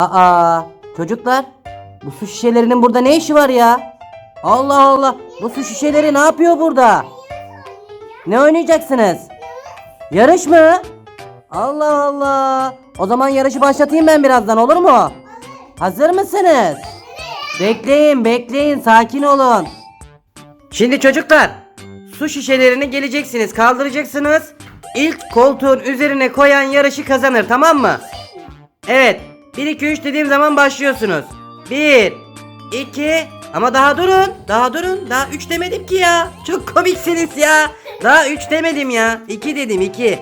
Aa çocuklar bu su şişelerinin burada ne işi var ya? Allah Allah bu su şişeleri ne yapıyor burada? Ne oynayacaksınız? Yarış mı? Allah Allah. O zaman yarışı başlatayım ben birazdan olur mu? Hazır mısınız? Bekleyin bekleyin sakin olun. Şimdi çocuklar su şişelerini geleceksiniz kaldıracaksınız. İlk koltuğun üzerine koyan yarışı kazanır tamam mı? Evet. 1 2 3 dediğim zaman başlıyorsunuz. 1 2 ama daha durun. Daha durun. Daha 3 demedim ki ya. Çok komiksiniz ya. Daha 3 demedim ya. 2 dedim 2.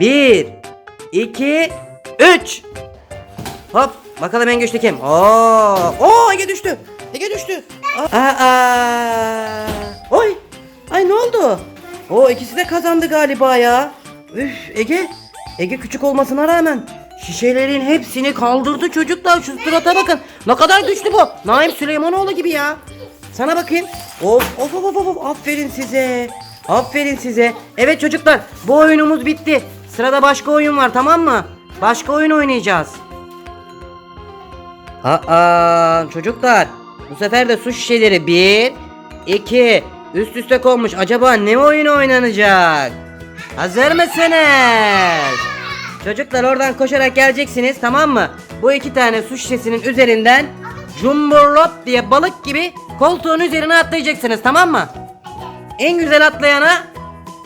1 2 3 Hop bakalım en güçlü kim? Oo! Oo Ege düştü. Ege düştü. Aa! Aa! Oy! Ay ne oldu? O ikisi de kazandı galiba ya. Üf Ege. Ege küçük olmasına rağmen şişelerin hepsini kaldırdı çocuklar. Şu surata bakın. Ne kadar güçlü bu. Naim Süleymanoğlu gibi ya. Sana bakayım. Of of of of of. Aferin size. Aferin size. Evet çocuklar bu oyunumuz bitti. Sırada başka oyun var tamam mı? Başka oyun oynayacağız. Aa çocuklar bu sefer de su şişeleri bir, iki üst üste konmuş. Acaba ne oyun oynanacak? Hazır mısınız? Çocuklar oradan koşarak geleceksiniz tamam mı? Bu iki tane su şişesinin üzerinden Jumburlop diye balık gibi koltuğun üzerine atlayacaksınız tamam mı? En güzel atlayana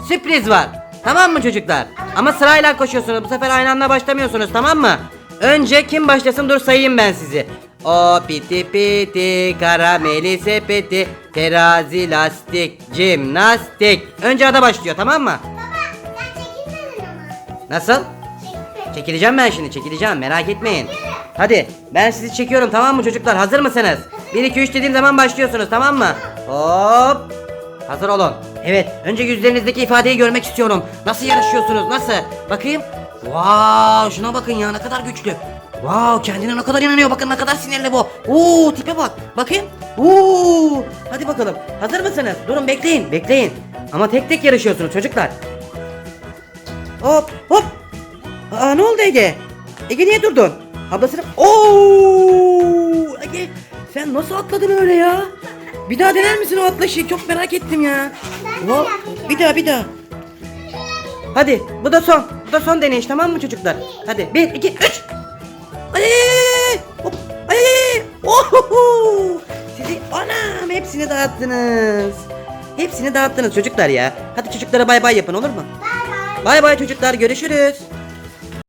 sürpriz var. Tamam mı çocuklar? Ama sırayla koşuyorsunuz. Bu sefer aynı anda başlamıyorsunuz tamam mı? Önce kim başlasın dur sayayım ben sizi. O piti piti karameli sepeti terazi lastik jimnastik. Önce ada başlıyor tamam mı? Sen çekilmedin ama. Nasıl? Çekileceğim ben şimdi çekileceğim merak etmeyin. Hadi ben sizi çekiyorum tamam mı çocuklar hazır mısınız? 1 2 3 dediğim zaman başlıyorsunuz tamam mı? Hop. Hazır olun. Evet önce yüzlerinizdeki ifadeyi görmek istiyorum. Nasıl yarışıyorsunuz nasıl? Bakayım. Wow şuna bakın ya ne kadar güçlü. Wow kendine ne kadar inanıyor bakın ne kadar sinirli bu. Oo tipe bak. Bakayım. Oo hadi bakalım. Hazır mısınız? Durun bekleyin bekleyin. Ama tek tek yarışıyorsunuz çocuklar. Hop hop. Aa ne oldu Ege? Ege niye durdun? Ablasını... Oo! Ege sen nasıl atladın öyle ya? Bir daha dener misin o atlaşı? Çok merak ettim ya. Hop, bir daha bir daha. Hadi bu da son. Bu da son deneyiş tamam mı çocuklar? Hadi bir iki üç. Ay, hop, ay, ohoho. Sizi anam hepsini dağıttınız. Hepsini dağıttınız çocuklar ya. Hadi çocuklara bay bay yapın olur mu? Bay bay. Bay bay çocuklar görüşürüz.